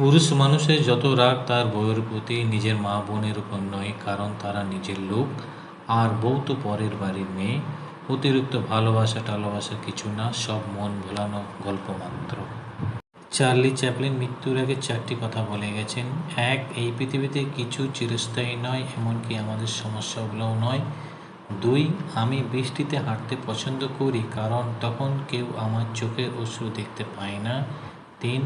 পুরুষ মানুষের যত রাগ, তার বউয়ের প্রতি নিজের মা বোনের উপর নয়, কারণ তারা নিজের লোক। আর বউ তো পরের বাড়ির মেয়ে। অতিরিক্ত ভালোবাসা, টালোবাসা কিছু না, সব মন ভোলানো গল্প মাত্র। চার্লি চ্যাপলিন মৃত্যুর আগে চারটি কথা বলে গেছেন। এক, এই পৃথিবীতে কিছু চিরস্থায়ী নয়, এমনকি আমাদের সমস্যাগুলোও নয়। দুই, আমি বৃষ্টিতে হাঁটতে পছন্দ করি, কারণ তখন কেউ আমার চোখের অশ্রু দেখতে পায় না। তিন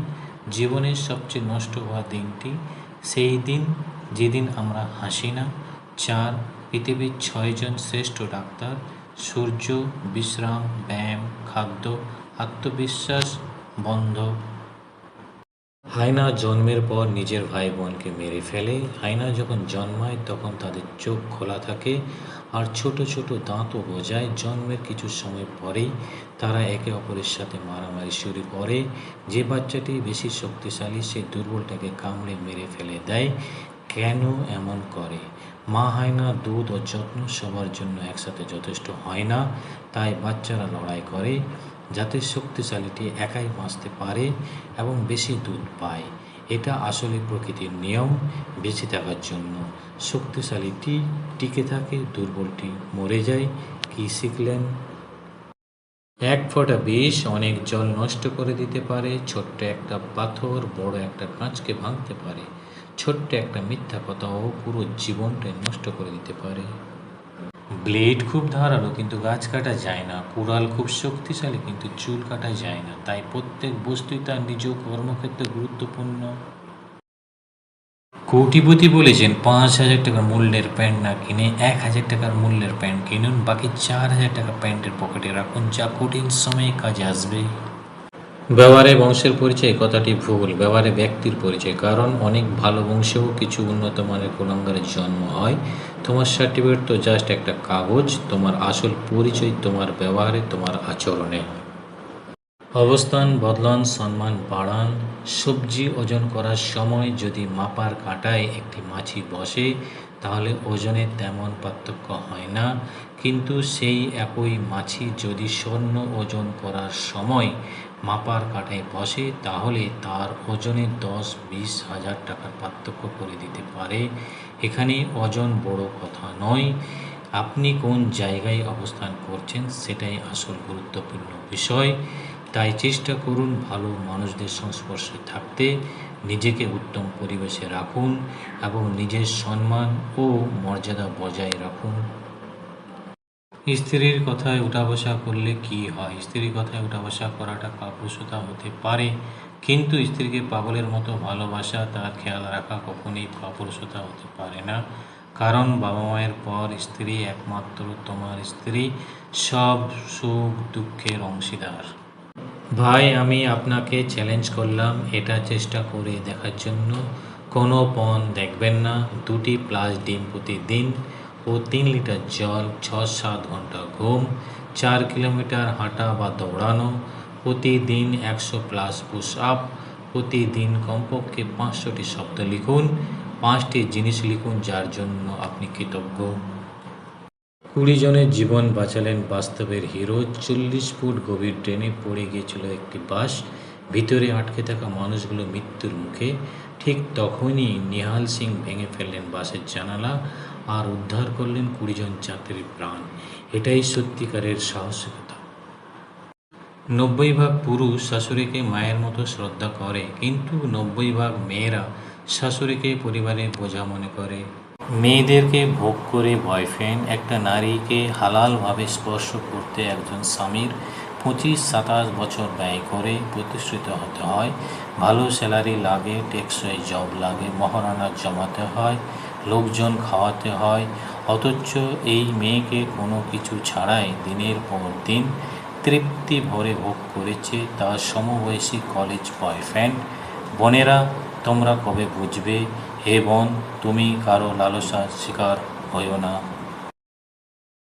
জীবনের সবচেয়ে নষ্ট হওয়া দিনটি, সেই দিন যেদিন আমরা হাসি না। চার, পৃথিবীর ছয়জন শ্রেষ্ঠ ডাক্তার, সূর্য, বিশ্রাম, ব্যায়াম, খাদ্য, আত্মবিশ্বাস বন্ধ হায়না জন্মের পর নিজের ভাই বোনকে মেরে ফেলে। হায়না যখন জন্মায়, তখন তাদের চোখ খোলা থাকে আর ছোট ছোট দাঁতও গজায় জন্মের কিছু সময় পরেই তারা একে অপরের সাথে মারামারি শুরু করে। যে বাচ্চাটি বেশি শক্তিশালী, সে দুর্বলটাকে কামড়ে মেরে ফেলে দেয়। কেন এমন করে? মা হায়না দুধ ও যত্ন সবার জন্য একসাথে যথেষ্ট হয় না, তাই বাচ্চারা লড়াই করে। যাতে শক্তিশালীটি একাই বাঁচতে পারে এবং বেশি দুধ পায়। এটা আসলে প্রকৃতির নিয়ম, বেঁচে থাকার জন্য। শক্তিশালীটি টিকে থাকে, দুর্বলটি মরে যায়। কি শিখলেন? এক ফোঁটা বিষ অনেক জল নষ্ট করে দিতে পারে, ছোট্ট একটা পাথর, বড় একটা কাঁচকে ভাঙতে পারে। ছোট্ট একটা মিথ্যা কথাও পুরো জীবনটাই নষ্ট করে দিতে পারে। ব্লেড খুব ধারালো, কিন্তু গাছ কাটা যায় না। কুড়াল খুব শক্তিশালী, কিন্তু চুল কাটা যায় না। তাই প্রত্যেক বস্তুই তার নিজ কর্মক্ষেত্রে গুরুত্বপূর্ণ। কোটিপতি বলেছেন, পাঁচ হাজার টাকার মূল্যের প্যান্ট না কিনে এক হাজার টাকার মূল্যের প্যান্ট কিনুন, বাকি চার হাজার টাকা প্যান্টের পকেটে রাখুন, যা কঠিন সময়ে কাজে আসবে। ব্যবহারে বংশের পরিচয় কথাটি ভুল। ব্যবহারে ব্যক্তির পরিচয়, কারণ অনেক ভালো বংশেও কিছু উন্নত মানের কুলাঙ্গারের জন্ম হয়। তোমার সার্টিফিকেট তো জাস্ট একটা কাগজ, তোমার আসল পরিচয় তোমার ব্যবহারে, তোমার আচরণে। অবস্থান, বদলান, সম্মান বাড়ান। সবজি ওজন করার সময় যদি মাপার কাঁটায় একটি মাছি বসে তাহলে ওজনে তেমন পার্থক্য হয় না। কিন্তু সেই একই মাছি যদি স্বর্ণ ওজন করার সময় মাপার কাঁটায় বসে, তাহলে তার ওজনে দশ বিশ হাজার টাকার পার্থক্য করে দিতে পারে। এখানে ওজন বড় কথা নয়। আপনি কোন জায়গায় অবস্থান করছেন সেটাই আসল গুরুত্বপূর্ণ বিষয়। তাই চেষ্টা করুন ভালো মানুষদের সংস্পর্শে থাকতে। নিজেকে উত্তম পরিবেশে রাখুন এবং নিজের সম্মান ও মর্যাদা বজায় রাখুন। স্ত্রীর কথায় উঠা বসা করলে কি হয়? স্ত্রীর কথায় উঠা বসা করাটা কাপুরুষতা হতে পারে, কিন্তু স্ত্রীকে পাগলের মতো ভালোবাসা তার খেয়াল রাখা কখনোই কাপুরুষতা হতে পারে না। কারণ বাবা মায়ের পর স্ত্রী একমাত্র তোমার স্ত্রী, সব সুখ দুঃখের অংশীদার। ভাই, আমি আপনাকে চ্যালেঞ্জ করলাম এটা চেষ্টা করে দেখার জন্য। কোনো পণ দেখবেন না, দুটি প্লাস ডিম প্রতিদিন ও তিন লিটার জল ছ সাত ঘণ্টা ঘুম, চার কিলোমিটার হাঁটা বা দৌড়ানো, প্রতিদিন একশো প্লাস পুশ আপ প্রতিদিন কমপক্ষে পাঁচশোটি শব্দ লিখুন, পাঁচটি জিনিস লিখুন যার জন্য আপনি কৃতজ্ঞ। কুড়ি জনের জীবন বাঁচালেন বাস্তবের হিরো। চল্লিশ ফুট গভীর ট্রেনে পড়ে গিয়েছিল একটি বাস। ভিতরে আটকে থাকা মানুষগুলো মৃত্যুর মুখে। ঠিক তখনই নিহাল সিং ভেঙে ফেললেন বাসের জানালা আর উদ্ধার করলেন কুড়ি জন যাত্রীর প্রাণ। এটাই সত্যিকারের সাহসিকতা। নব্বই ভাগ পুরুষ শাশুড়িকে মায়ের মতো শ্রদ্ধা করে, কিন্তু নব্বই ভাগ মেয়েরা শাশুড়িকে পরিবারের বোঝা মনে করে। মেয়েদেরকে ভোগ করে বয়ফ্রেন্ড একটা নারীকে হালালভাবে স্পর্শ করতে একজন স্বামীর পঁচিশ সাতাশ বছর ব্যয় করে প্রতিষ্ঠিত হতে হয়। ভালো স্যালারি লাগে, টেকসই জব লাগে, মহারানা জমাতে হয়, লোকজন খাওয়াতে হয়। অথচ এই মেয়েকে কোনো কিছু ছাড়াই দিনের পর দিন তৃপ্তি ভরে ভোগ করেছে তার সমবয়সী কলেজ বয়ফ্রেন্ড বোনেরা, তোমরা কবে বুঝবে? হে বন তুমি কারও লালসার শিকার হইও না।